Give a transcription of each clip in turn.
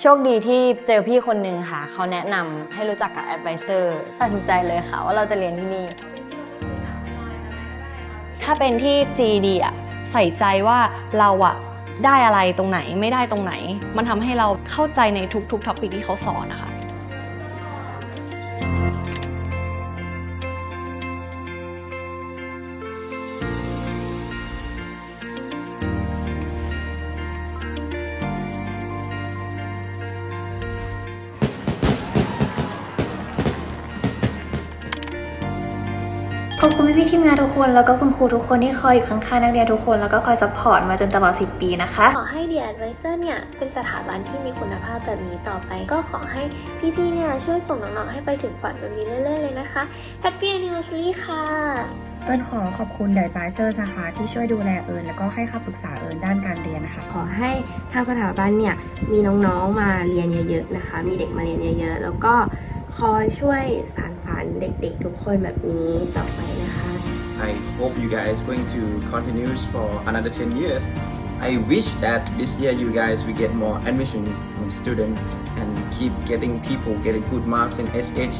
โชคดีที่เจอพี่คนหนึ่งค่ะ เขาแนะนำให้รู้จักกับแอดไวเซอร์ตัดสินใจเลยค่ะว่าเราจะเรียนที่นี่ ถ้าเป็นที่ GD อะใส่ใจว่าเราอะได้อะไรตรงไหนไม่ได้ตรงไหน มันทำให้เราเข้าใจในทุกๆท็อปิกที่เขาสอนนะคะ ขอบคุณพี่ๆทีมงานทุกคน แล้วก็คุณครูทุกคนที่คอยอยู่ข้างๆนักเรียนทุกคน แล้วก็คอยซัพพอร์ตมาจนตลอด 10 ปีนะคะ ขอให้ The Advisor เนี่ยเป็นสถาบันที่มีคุณภาพแบบนี้ต่อไป ก็ขอให้พี่ๆเนี่ยช่วยส่งน้องๆให้ไปถึงฝันแบบนี้เรื่อยๆเลยนะคะ Happy Anniversary ค่ะ เอิญขอขอบคุณไดไ i เซอร์นะคะที่ช่วยดูแลเอิญแล้วก็ให้คำปรึกษาเอิญด้านการเรียนนะคะ ขอให้ทางสถาบันเนี่ยมีน้องๆมาเรียนเยอะๆนะคะ มีเด็กมาเรียนเยอะๆ แล้วก็คอยช่วยสานฝันเด็กๆ ทุกคนแบบนี้ต่อไปนะคะ I hope you guys going to continue for another 10 years. I wish that this year you guys will get more admission from students and keep getting people getting good marks in SAT,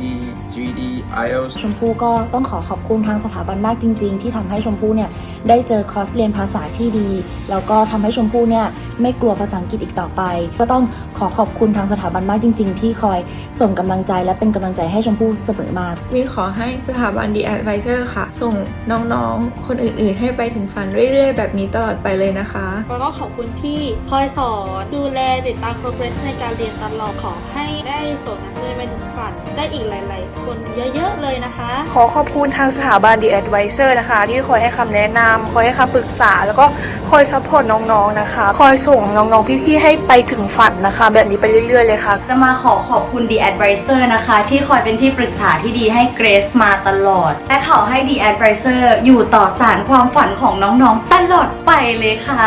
GD, IELTS. ชมพู่ก็ต้องขอขอบคุณทางสถาบันมากจริง ๆ ที่ทำให้ชมพู่เนี่ยได้เจอคอร์สเรียนภาษาที่ดี แล้วก็ทำให้ชมพู่เนี่ย ไม่กลัวภาษาอังกฤษอีกต่อไป ก็ต้องขอขอบคุณทางสถาบันมากจริง ๆ ที่คอยส่งกำลังใจและเป็นกำลังใจให้ชมพู่เสมอมาวินขอให้สถาบัน The Advisor ค่ะ ส่งน้องๆ คนอื่นๆ ให้ไปถึงฝันเรื่อย ๆ แบบนี้ตลอดไปเลยนะคะแล้วก็ขอบคุณที่คอยสอนดูแลติดตาม progress ในการเรียนตลอดขอให้ได้ส่งนักเรียนไปถึงฝันได้อีกหลาย ๆ คนเยอะๆเลยนะคะ ขอขอบคุณทางสถาบัน The Advisor นะคะ ที่คอยให้คำแนะนำคอยให้คำปรึกษา แล้วก็คอยซัพพอร์ตน้องๆนะคะ คอยส่งน้องๆพี่ๆให้ไปถึงฝันนะคะ แบบนี้ไปเรื่อยๆเลยค่ะ จะมาขอขอบคุณ The Advisor นะคะ ที่คอยเป็นที่ปรึกษาที่ดีให้เกรซมาตลอด และขอให้ The Advisor อยู่ต่อสารความฝันของน้องๆตลอดไปเลยค่ะ